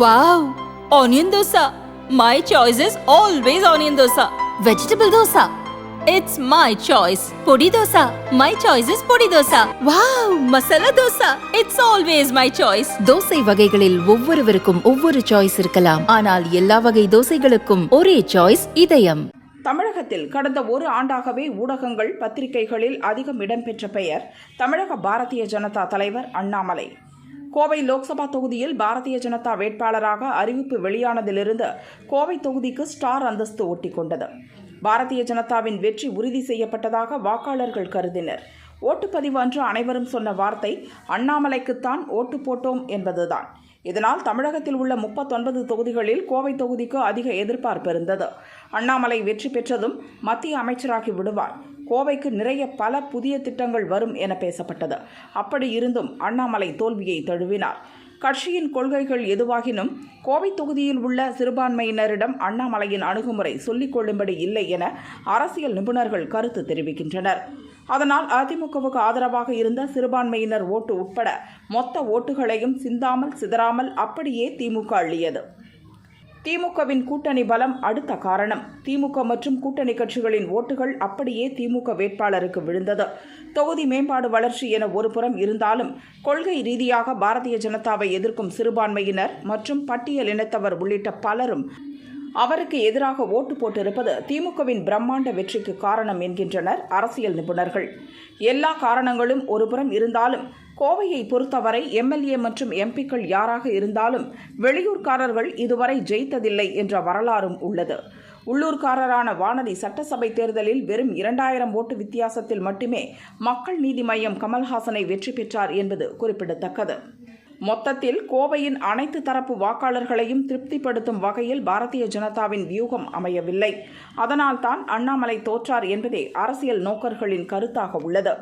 Wow onion dosa my choice is always onion dosa vegetable dosa. It's my choice podi dosa. My choice is podi dosa. Wow masala dosa. It's always my choice dosa வகைகளில் ஒவ்வொருவருக்கும் ஒவ்வொரு choice இருக்கலாம். ஆனால் எல்லா வகை தோசைகளுக்கும் ஒரே choice இதயம். தமிழகத்தில் கடந்த ஒரு ஆண்டாகவே ஊடகங்கள் பத்திரிகைகளில் அதிகம் இடம்பெற்ற பெயர் தமிழக பாரதிய ஜனதா தலைவர் அண்ணாமலை. கோவை லோக்சபா தொகுதியில் பாரதிய ஜனதா வேட்பாளராக அறிவிப்பு வெளியானதிலிருந்து கோவை தொகுதிக்கு ஸ்டார் அந்தஸ்து ஒட்டிக்கொண்டது. பாரதிய ஜனதாவின் வெற்றி உறுதி செய்யப்பட்டதாக வாக்காளர்கள் கருதினர். ஓட்டுப்பதிவு அன்று அனைவரும் சொன்ன வார்த்தை அண்ணாமலைக்குத்தான் ஓட்டு போட்டோம் என்பதுதான். இதனால் தமிழகத்தில் உள்ள முப்பத்தொன்பது தொகுதிகளில் கோவை தொகுதிக்கு அதிக எதிர்பார்ப்பு இருந்தது. அண்ணாமலை வெற்றி பெற்றதும் மத்திய அமைச்சராகி விடுவார். கோவைக்கு நிறைய பல புதிய திட்டங்கள் வரும் என பேசப்பட்டது. அப்படி இருந்தும் அண்ணாமலை தோல்வியை தழுவினார். கட்சியின் கொள்கைகள் எதுவாகினும் கோவை தொகுதியில் உள்ள சிறுபான்மையினரிடம் அண்ணாமலையின் அணுகுமுறை சொல்லிக் கொள்ளும்படி இல்லை என அரசியல் நிபுணர்கள் கருத்து தெரிவிக்கின்றனர். அதனால் அதிமுகவுக்கு ஆதரவாக இருந்த சிறுபான்மையினர் ஓட்டு உட்பட மொத்த ஓட்டுகளையும் சிந்தாமல் சிதறாமல் அப்படியே திமுக அள்ளியது. திமுகவின் கூட்டணி பலம் அடுத்த காரணம். திமுக மற்றும் கூட்டணி கட்சிகளின் ஓட்டுகள் அப்படியே திமுக வேட்பாளருக்கு விழுந்தது. தொகுதி மேம்பாடு வளர்ச்சி என ஒருபுறம் இருந்தாலும் கொள்கை ரீதியாக பாரதிய ஜனதாவை எதிர்க்கும் சிறுபான்மையினர் மற்றும் பட்டியல் இனத்தவர் உள்ளிட்ட பலரும் அவருக்கு எதிராக ஓட்டு போட்டிருப்பது திமுகவின் பிரம்மாண்ட வெற்றிக்கு காரணம் என்கின்றனர் அரசியல் நிபுணர்கள். எல்லா காரணங்களும் ஒருபுறம் இருந்தாலும் கோவையை பொறுத்தவரை எம்எல்ஏ மற்றும் எம்பிக்கள் யாராக இருந்தாலும் வெளியூர்காரர்கள் இதுவரை ஜெயித்ததில்லை என்ற வரலாறும் உள்ளது. உள்ளூர்காரரான வானதி சட்டசபை தேர்தலில் வெறும் இரண்டாயிரம் ஓட்டு வித்தியாசத்தில் மட்டுமே மக்கள் நீதி மய்யம் கமல்ஹாசனை வெற்றி பெற்றார் என்பது குறிப்பிடத்தக்கது. மொத்தத்தில் கோவையின் அனைத்து தரப்பு வாக்காளர்களையும் திருப்திப்படுத்தும் வகையில் பாரதிய ஜனதாவின் வியூகம் அமையவில்லை. அதனால்தான் அண்ணாமலை தோற்றார் என்பதே அரசியல் நோக்கர்களின் கருத்தாக உள்ளது.